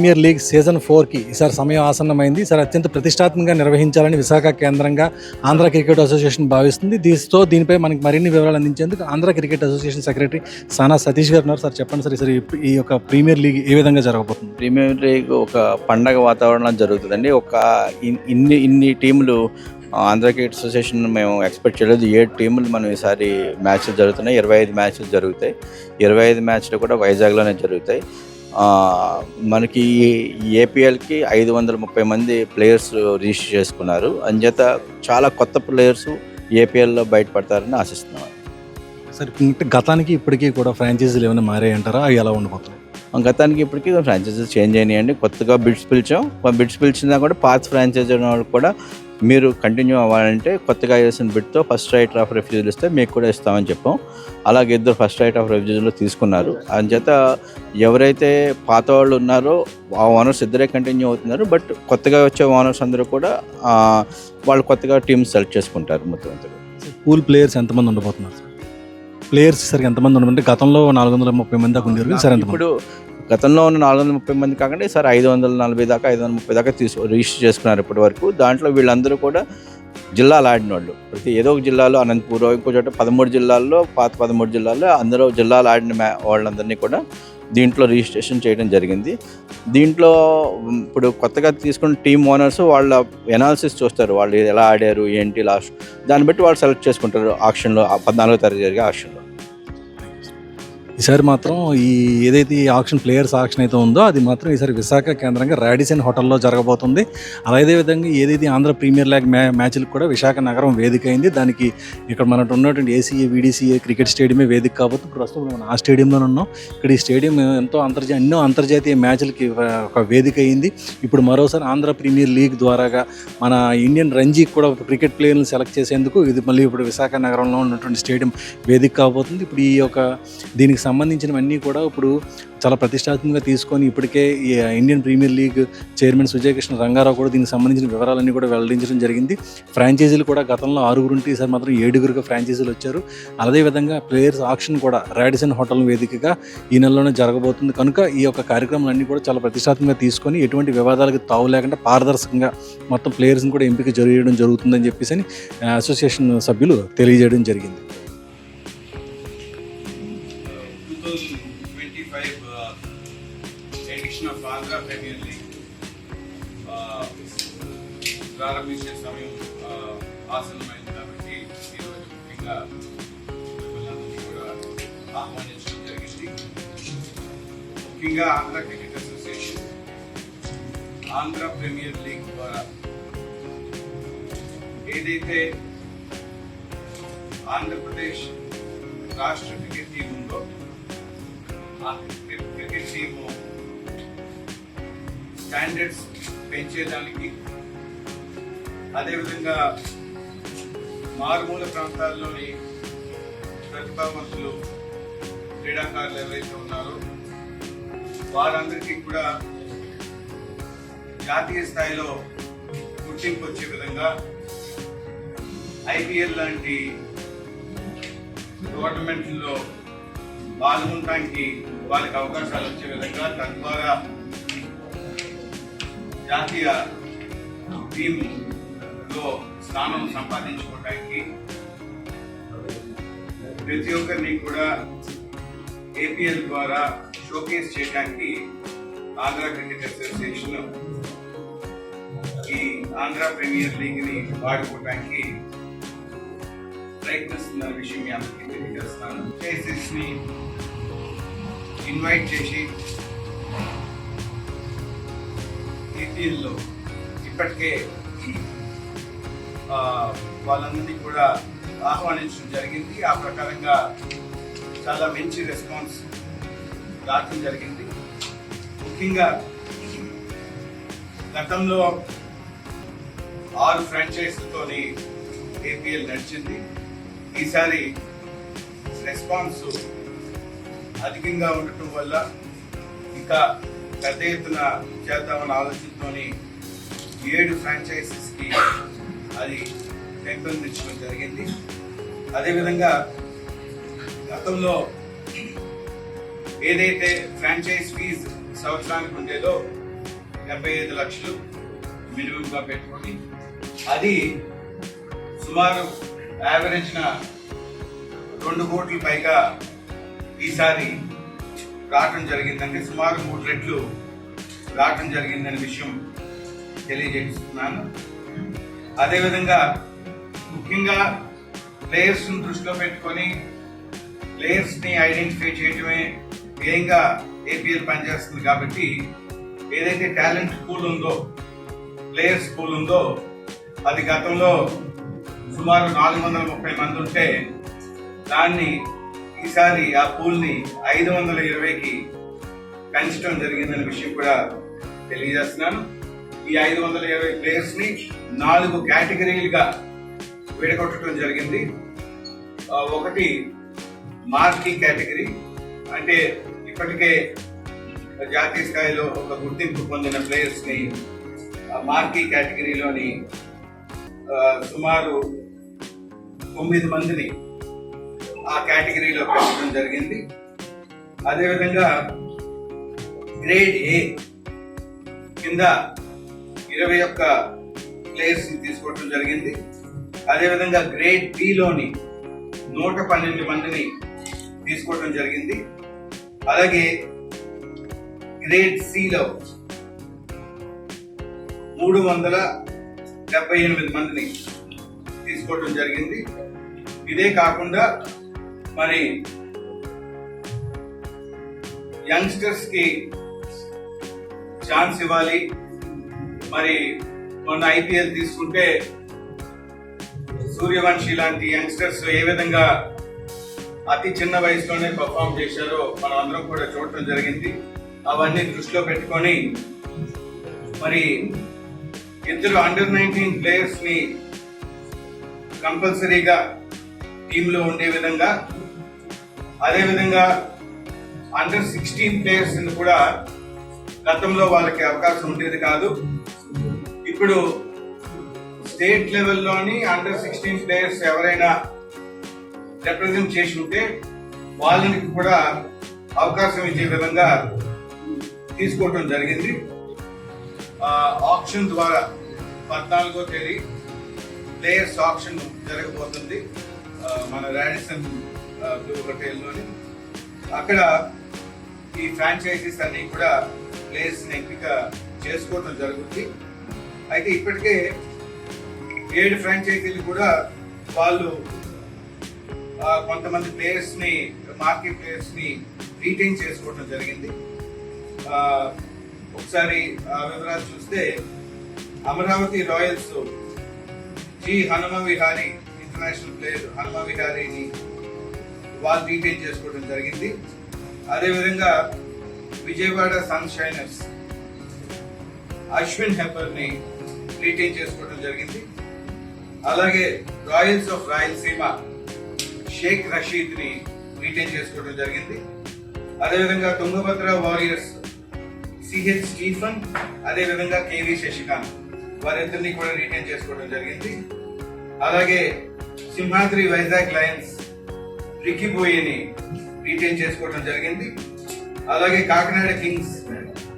Premier league season ఫోర్కి ఈసారి సమయం ఆసన్నమైంది. ఈసారి అత్యంత ప్రతిష్టాత్మకంగా నిర్వహించాలని విశాఖ కేంద్రంగా ఆంధ్ర క్రికెట్ అసోసియేషన్ భావిస్తుంది. దీంతో దీనిపై మనకి మరిన్ని వివరాలు అందించేందుకు Andhra cricket association secretary Sana Satish గారు ఉన్నారు. సార్ చెప్పండి సార్ ఈసారి ఈ- యొక్క ప్రీమియర్ లీగ్ ఏ విధంగా జరగబోతుంది? ప్రీమియర్ లీగ్ ఒక పండగ వాతావరణం జరుగుతుందండి. ఒక ఇన్ని ఇన్ని టీములు ఆంధ్ర క్రికెట్ అసోసియేషన్ మేము ఎక్స్పెక్ట్ చేయలేదు. ఏడు టీములు మనం ఈసారి మ్యాచ్లు జరుగుతున్నాయి. ఇరవై ఐదు మ్యాచ్లు జరుగుతాయి. ఇరవై ఐదు మ్యాచ్లు కూడా వైజాగ్లోనే జరుగుతాయి. మనకి ఏపీఎల్కి ఐదు వందల ముప్పై మంది ప్లేయర్స్ రిజిస్టర్ చేసుకున్నారు. అంచేత చాలా కొత్త ప్లేయర్స్ ఏపీఎల్లో బయటపడతారని ఆశిస్తున్నాను సరే గతానికి ఇప్పటికీ కూడా ఫ్రాంచైజీలు ఏమైనా మారాయంటారా? అవి ఎలా ఉండబోతున్నాయి గతానికి ఇప్పటికీ ఫ్రాంచైజీస్ చేంజ్ అయినాయండి. కొత్తగా బిడ్స్ పిలిచాం. బిడ్స్ పిలిచినా కూడా పాత ఫ్రాంచైజీ ఉన్న వాళ్ళు కూడా మీరు కంటిన్యూ అవ్వాలంటే కొత్తగా వేసిన బిడ్తో ఫస్ట్ రైట్ ఆఫ్ రెఫ్యూజల్ ఇస్తే మీకు కూడా ఇస్తామని చెప్పాం. అలాగే ఇద్దరు ఫస్ట్ రైట్ ఆఫ్ రెఫ్యూజల్ తీసుకున్నారు. అందుచేత ఎవరైతే పాత వాళ్ళు ఉన్నారో ఆ ఓనర్స్ ఇద్దరే కంటిన్యూ అవుతున్నారు. బట్ కొత్తగా వచ్చే ఓనర్స్ అందరూ కూడా వాళ్ళు కొత్తగా టీమ్స్ సెలెక్ట్ చేసుకుంటారు మొత్తం పూల్ ప్లేయర్స్ ఎంతమంది ఉండబోతున్నారు సార్ ప్లేయర్స్ సరికి ఎంతమంది ఉండమంటే గతంలో నాలుగు వందల ముప్పై మంది దాకా ఉండేవారు. సార్ ఇప్పుడు గతంలో ఉన్న నాలుగు వందల ముప్పై మంది కాకుండా ఈసారి ఐదు వందల నలభై దాకా ఐదు వందల ముప్పై దాకా తీసు రిజిస్టర్ చేసుకున్నారు ఇప్పటి వరకు. దాంట్లో వీళ్ళందరూ కూడా జిల్లాలు ఆడిన వాళ్ళు ప్రతి ఏదో ఒక జిల్లాలో అనంతపురం ఇంకో చోట పదమూడు జిల్లాల్లో పాత పదమూడు జిల్లాల్లో అందరూ జిల్లాలు ఆడిన మ్యా వాళ్ళందరినీ కూడా దీంట్లో రిజిస్ట్రేషన్ చేయడం జరిగింది. దీంట్లో ఇప్పుడు కొత్తగా తీసుకున్న టీమ్ ఓనర్స్ వాళ్ళ ఎనాలిసిస్ చూస్తారు. వాళ్ళు ఎలా ఆడారు ఏంటి లాస్ట్? దాన్ని బట్టి వాళ్ళు సెలెక్ట్ చేసుకుంటారు. ఆక్షన్లో పద్నాలుగో తారీఖు జరిగే ఆక్షన్లో. ఈసారి మాత్రం ఈ ఏదైతే ఈ ఆక్షన్ ప్లేయర్స్ ఆక్షన్ అయితే ఉందో అది మాత్రం ఈసారి విశాఖ కేంద్రంగా రాడిసన్ హోటల్లో జరగబోతుంది. అదే విధంగా ఏదైతే ఆంధ్ర ప్రీమియర్ లీగ్ మ్యా మ్యాచ్లకు కూడా విశాఖ నగరం వేదిక అయింది. దానికి ఇక్కడ మనకు ఉన్నటువంటి ఏసీఏ వీడీసీఏ క్రికెట్ స్టేడియమే వేదిక కాబట్టి ప్రస్తుతం మనం ఆ స్టేడియంలో ఉన్నాం. ఇక్కడ ఈ స్టేడియం ఎంతో అంతర్జా ఎన్నో అంతర్జాతీయ మ్యాచ్లకి ఒక వేదిక అయింది. ఇప్పుడు మరోసారి ఆంధ్ర ప్రీమియర్ లీగ్ ద్వారాగా మన ఇండియన్ రంజీ కూడా క్రికెట్ ప్లేయర్ని సెలెక్ట్ చేసేందుకు ఇది మళ్ళీ ఇప్పుడు విశాఖ నగరంలో ఉన్నటువంటి స్టేడియం వేదిక కాబోతుంది. ఇప్పుడు ఈ యొక్క దీనికి సంబంధించినవన్నీ కూడా ఇప్పుడు చాలా ప్రతిష్టాత్మకంగా తీసుకొని ఇప్పటికే ఈ Indian premier league chairman Sujayakrishna Rangarao కూడా దీనికి సంబంధించిన వివరాలన్నీ కూడా వెల్లడించడం జరిగింది. ఫ్రాంచైజీలు కూడా గతంలో ఆరుగురు ఉంటే ఈసారి మాత్రం ఏడుగురుగా ఫ్రాంచైజీలు వచ్చారు. అదేవిధంగా ప్లేయర్స్ ఆక్షన్ కూడా రాడిసన్ హోటల్ వేదికగా ఈ నెలలోనే జరగబోతుంది. కనుక ఈ యొక్క కార్యక్రమాలన్నీ కూడా చాలా ప్రతిష్టాత్మకంగా తీసుకొని ఎటువంటి వివాదాలకు తావు లేకుండా పారదర్శకంగా మొత్తం ప్లేయర్స్ని కూడా ఎంపిక చేయడం జరుగుతుందని చెప్పేసి అని అసోసియేషన్ సభ్యులు తెలియజేయడం జరిగింది. Edition of Andhra Premier League uh, ప్రారంభించే సమయం uh, ఆసన్నమైంది కాబట్టి ఈరోజు ముఖ్యంగా మిమ్మల్ని కూడా ఆహ్వానించడం జరిగింది ముఖ్యంగా Andhra cricket association Andhra premier league ద్వారా ఏదైతే ఆంధ్రప్రదేశ్ రాష్ట్ర క్రికెట్ టీం ఉందో ఆ క్రికెట్ క్రికెట్ టీము స్టాండర్డ్స్ పెంచేదానికి అదేవిధంగా మారుమూల ప్రాంతాల్లోని ప్రతిభావంతులు క్రీడాకారులు ఎవరైతే ఉన్నారో వారందరికీ కూడా జాతీయ స్థాయిలో గుర్తింపు వచ్చే విధంగా ఐపీఎల్ లాంటి టోర్నమెంట్లో పాల్గొనడానికి వాళ్ళకి అవకాశాలు వచ్చే విధంగా తద్వారా జాతీయ టీంలో స్థానం సంపాదించుకోవడానికి ప్రతి ఒక్కరిని కూడా ఏపీఎల్ ద్వారా షోకేస్ చేయడానికి ఆంధ్ర క్రికెట్ అసోసియేషన్ ఈ ఆంధ్ర ప్రీమియర్ లీగ్ని వాడుకోవడానికి ప్రయత్నిస్తున్న విషయం మీ అందరికీ ఇన్వైట్ చేసి ఏపీఎల్లో ఇప్పటికే వాళ్ళందరినీ కూడా ఆహ్వానించడం జరిగింది. ఆ ప్రకారంగా చాలా మంచి రెస్పాన్స్ రావడం జరిగింది. ముఖ్యంగా గతంలో ఆరు ఫ్రాంచైజీలతోని ఏపీఎల్ నడిచింది. ఈసారి రెస్పాన్స్ అధికంగా ఉండటం వల్ల ఇంకా పెద్ద ఎత్తున చేద్దామన్న ఆలోచనతోని ఏడు ఫ్రాంచైజీస్కి అది పెంపొందించడం జరిగింది. అదేవిధంగా గతంలో ఏదైతే ఫ్రాంచైజ్ ఫీజు సంవత్సరానికి ఉండేదో డెబ్బై ఐదు లక్షలు మినిమంగా పెట్టుకొని అది సుమారు యావరేజ్న రెండు కోట్ల పైగా ఈసారి రావడం జరిగిందంటే సుమారు మూడు రెట్లు రావటం జరిగిందనే విషయం తెలియజేస్తున్నాను. అదేవిధంగా ముఖ్యంగా ప్లేయర్స్ని దృష్టిలో పెట్టుకొని ప్లేయర్స్ని ఐడెంటిఫై చేయటమే ధ్యేయంగా ఏపీఎల్ పనిచేస్తుంది కాబట్టి ఏదైతే టాలెంట్ పూల్ ఉందో ప్లేయర్స్ పూల్ ఉందో అది గతంలో సుమారు నాలుగు వందల ముప్పై మంది ఉంటే దాన్ని ఈసారి ఆ పూల్ని ఐదు వందల ఇరవైకి పెంచడం జరిగిందనే విషయం కూడా తెలియజేస్తున్నాను. ఈ ఐదు వందల ఇరవై ప్లేయర్స్ని నాలుగు కేటగిరీలుగా విడగొట్టడం జరిగింది. ఒకటి మార్కీ కేటగిరీ అంటే ఇప్పటికే జాతీయ స్థాయిలో ఒక గుర్తింపు పొందిన ప్లేయర్స్ని ఆ మార్కీ కేటగిరీలోని సుమారు తొమ్మిది మందిని ఆ కేటగిరీలో పెట్టడం జరిగింది. అదేవిధంగా గ్రేడ్ ఏ కింద ఇరవై ఒక్క ప్లేయర్స్ తీసుకోవడం జరిగింది. అదేవిధంగా గ్రేడ్ బిలోని నూట పన్నెండు మందిని తీసుకోవడం జరిగింది. అలాగే గ్రేడ్ సిలో మూడు వందల డెబ్బై ఎనిమిది మందిని తీసుకోవడం జరిగింది. ఇదే కాకుండా మరి యంగ్స్టర్స్కి ఛాన్స్ ఇవ్వాలి. మరి మొన్న ఐపీఎల్ తీసుకుంటే సూర్యవంశీ లాంటి యంగ్స్టర్స్ ఏ విధంగా అతి చిన్న వయసులోనే పర్ఫామ్ చేశారో మనం అందరం కూడా చూడటం జరిగింది. అవన్నీ దృష్టిలో పెట్టుకొని మరి ఇద్దరు అండర్ నైన్టీన్ ప్లేయర్స్ని కంపల్సరీగా టీంలో ఉండే విధంగా అదేవిధంగా అండర్ సిక్స్టీన్ ప్లేయర్స్ని కూడా గతంలో వాళ్ళకి అవకాశం ఉండేది కాదు. ఇప్పుడు స్టేట్ లెవెల్లోని అండర్ సిక్స్టీన్ ప్లేయర్స్ ఎవరైనా రిప్రజెంట్ చేసి ఉంటే వాళ్ళకి కూడా అవకాశం ఇచ్చే విధంగా తీసుకోవటం జరిగింది. ఆప్షన్ ద్వారా పద్నాలుగో తేదీ ప్లేయర్స్ ఆప్షన్ జరగబోతుంది. మన రాడిసన్ బ్లూ హోటల్లోని అక్కడ ఈ ఫ్రాంచైజీస్ అన్నీ కూడా ప్లేస్ని ఎంపిక చేసుకోవడం జరుగుతుంది. అయితే ఇప్పటికే ఏడు ఫ్రాంచైజీలు కూడా వాళ్ళు కొంతమంది ప్లేయర్స్ని మార్కెట్ ప్లేయర్స్ని రీటైన్ చేసుకోవడం జరిగింది. ఒకసారి వివరాలు చూస్తే Amaravati royals G Hanuma Vihari international player Hanuma విహారీని వాళ్ళు రీటైన్ చేసుకోవడం జరిగింది. అదేవిధంగా విజయవాడ సన్షైనర్స్ అశ్విన్ హెబ్బర్ రీటైన్ చేసుకోవడం జరిగింది. అలాగే రాయల్స్ ఆఫ్ రాయలసీమ షేక్ రషీద్ని రీటైన్ చేసుకోవడం జరిగింది. అదేవిధంగా తుంగభద్ర వారియర్స్ సిహెచ్ స్టీఫన్ అదేవిధంగా కేవీ శశికాంత్ వారిద్దరిని కూడా రీటైన్ చేసుకోవడం జరిగింది. అలాగే Simhadri Vizag lions Ricky retain చేసుకోవడం జరిగింది. అలాగే Kakinada kings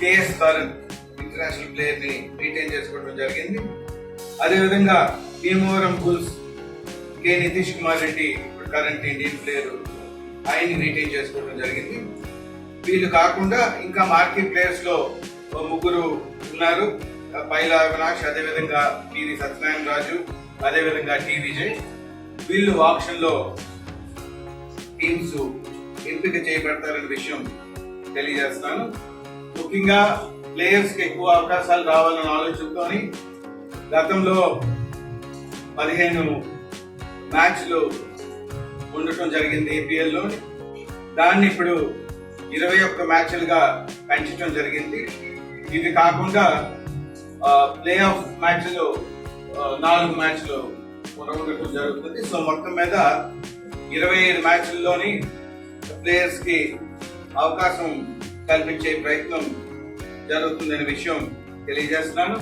KS Bharat international ప్లేయర్ని retain చేసుకోవడం జరిగింది. అదేవిధంగా భీమవరం బుల్స్ కె నితీష్ కుమార్ రెడ్డి ఇప్పుడు కరెంట్ ఇండియన్ ప్లేయర్ ఆయన్ని రీటైన్ చేసుకోవడం జరిగింది. వీళ్ళు కాకుండా ఇంకా మార్కెట్ ప్లేయర్స్లో ముగ్గురు ఉన్నారు. పైలా అవినాష్ అదేవిధంగా టీవీ సత్యనారాయణ రాజు అదేవిధంగా టీ విజయ్. వీళ్ళు ఆప్షన్లో టీమ్స్ ఎంపిక చేయబడతారనే విషయం తెలియజేస్తాను ముఖ్యంగా ప్లేయర్స్కి ఎక్కువ అవకాశాలు రావాలన్న ఆలోచించుకొని గతంలో పదిహేను మ్యాచ్లు ఉండటం జరిగింది ఏపీఎల్లో దాన్ని ఇప్పుడు ఇరవై ఒక్క మ్యాచ్లుగా పెంచడం జరిగింది. ఇది కాకుండా ప్లే ఆఫ్ మ్యాచ్లు నాలుగు మ్యాచ్లు ఉండడం జరుగుతుంది. సో మొత్తం మీద ఇరవై ఐదు మ్యాచ్ల్లోని ప్లేయర్స్కి అవకాశం కల్పించే ప్రయత్నం జరుగుతుందనే విషయం తెలియజేస్తున్నాను.